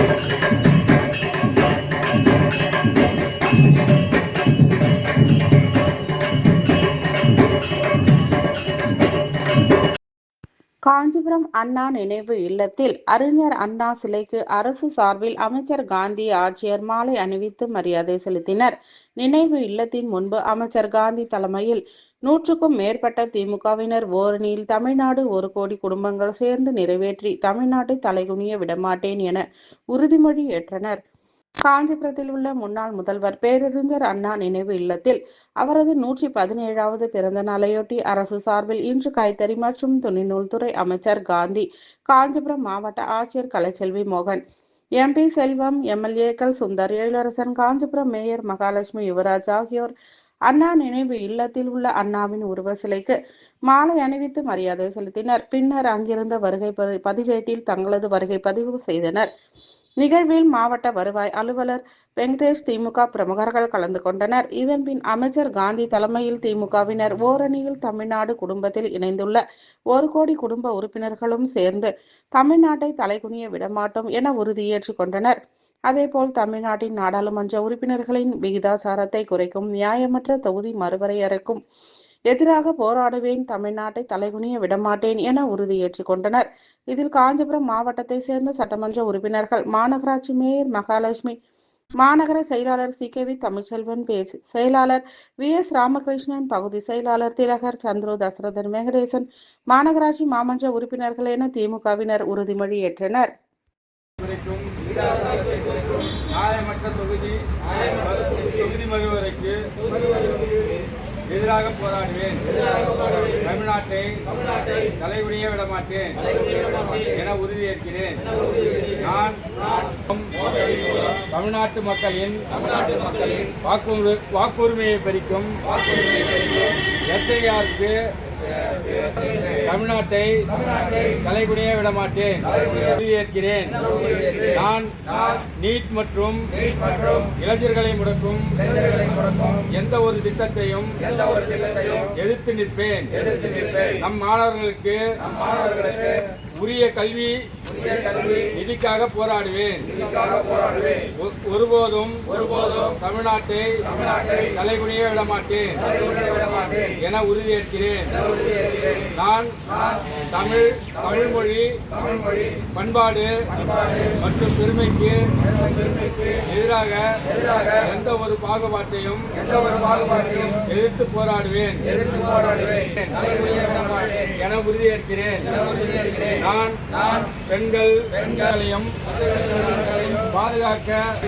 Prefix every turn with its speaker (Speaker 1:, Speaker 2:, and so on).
Speaker 1: Thank you. Kanchipuram அண்ணா நினைவு இல்லத்தில் அறிஞர் அண்ணா சிலைக்கு அரசு சார்பில் அமைச்சர் காந்தி ஆட்சியர் மாலை அணிவித்து மரியாதை செலுத்தினர். நினைவு இல்லத்தின் முன்பு அமைச்சர் காந்தி தலைமையில் நூற்றுக்கும் மேற்பட்ட திமுகவினர் ஓரணியில் தமிழ்நாடு ஒரு கோடி குடும்பங்கள் சேர்ந்து நிறைவேற்றி தமிழ்நாட்டை தலைகுனிய விடமாட்டேன் என உறுதிமொழி ஏற்றனர். காஞ்சிபுரத்தில் உள்ள முன்னாள் முதல்வர் பேரறிஞர் அண்ணா நினைவு இல்லத்தில் அவரது நூற்றி பதினேழாவது பிறந்த நாளையொட்டி அரசு சார்பில் இன்று கைத்தறி மற்றும் துணிநூல்துறை அமைச்சர் காந்தி காஞ்சிபுரம் மாவட்ட ஆட்சியர் கலைச்செல்வி மோகன் எம்பி செல்வம் எம்எல்ஏக்கள் சுந்தர் எழிலரசன் காஞ்சிபுரம் மேயர் மகாலட்சுமி யுவராஜ் ஆகியோர் அண்ணா நினைவு இல்லத்தில் உள்ள அண்ணாவின் உருவ சிலைக்கு மாலை அணிவித்து மரியாதை செலுத்தினர். பின்னர் அங்கிருந்த வருகை பதி- பதிவேட்டில் தங்களது வருகை பதிவு செய்தனர். நிகழ்வில் மாவட்ட வருவாய் அலுவலர் வெங்கடேஷ் திமுக பிரமுகர்கள் கலந்து கொண்டனர். இதன்பின் அமைச்சர் காந்தி தலைமையில் திமுகவினர் ஓரணியில் தமிழ்நாடு குடும்பத்தில் இணைந்துள்ள ஒரு கோடி குடும்ப உறுப்பினர்களும் சேர்ந்து தமிழ்நாட்டை தலைகுனிய விடமாட்டோம் என உறுதியேற்றுக் கொண்டனர். அதேபோல் தமிழ்நாட்டின் நாடாளுமன்ற உறுப்பினர்களின் விகிதாச்சாரத்தை குறைக்கும் நியாயமற்ற தொகுதி மறுவரையறைக்கும் எதிராக போராடுவேன் தமிழ்நாட்டை தலைகுனிய விடமாட்டேன் என உறுதியேற்றுக் கொண்டனர். இதில் காஞ்சிபுரம் மாவட்டத்தை சேர்ந்த சட்டமன்ற உறுப்பினர்கள் மாநகராட்சி மேயர் மகாலட்சுமி மாநகர செயலாளர் சி. கே. வி. தமிழ்ச்செல்வன் பேச்சு செயலாளர் வி. எஸ். ராமகிருஷ்ணன் பகுதி செயலாளர் திலகர் சந்துரு தசரதன் வெங்கடேசன் மாநகராட்சி மாமன்ற உறுப்பினர்கள் என திமுகவினர் உறுதிமொழி ஏற்றனர்.
Speaker 2: நியாயமற்ற தொகுதி தொகுதி மறுவரைக்கு எதிராக போராடுவேன். தமிழ்நாட்டை தலைகுனிய விடமாட்டேன் என உறுதியேற்கிறேன். நான் தமிழ்நாட்டு மக்களின் வாக்குரிமையை பறிக்கும் எஸ்ஐஆருக்கு தமிழ்நாட்டை தலைகுனிய விடமாட்டேன். உறுதியேற்கிறேன் நான் நீட் மற்றும் இளைஞர்களை முடக்கும் எந்த ஒரு திட்டத்தையும் எதிர்த்து நிற்பேன். நம் மாணவர்களுக்கு உரிய கல்வி நிதிக்காக போராடுவேன். ஒருபோதும் தமிழ்நாட்டை தலைகுனிய விடமாட்டேன். என உறுதியேற்கிறேன். நான் தமிழ் தமிழ்மொழி பண்பாடு மற்றும் பெருமைக்கு எதிராக எந்த ஒரு பாகுபாட்டையும் எதிர்த்து போராடுவேன். என உறுதியேற்கிறேன் நான் பெண்கள் பெண்களையும் பாதுகாக்க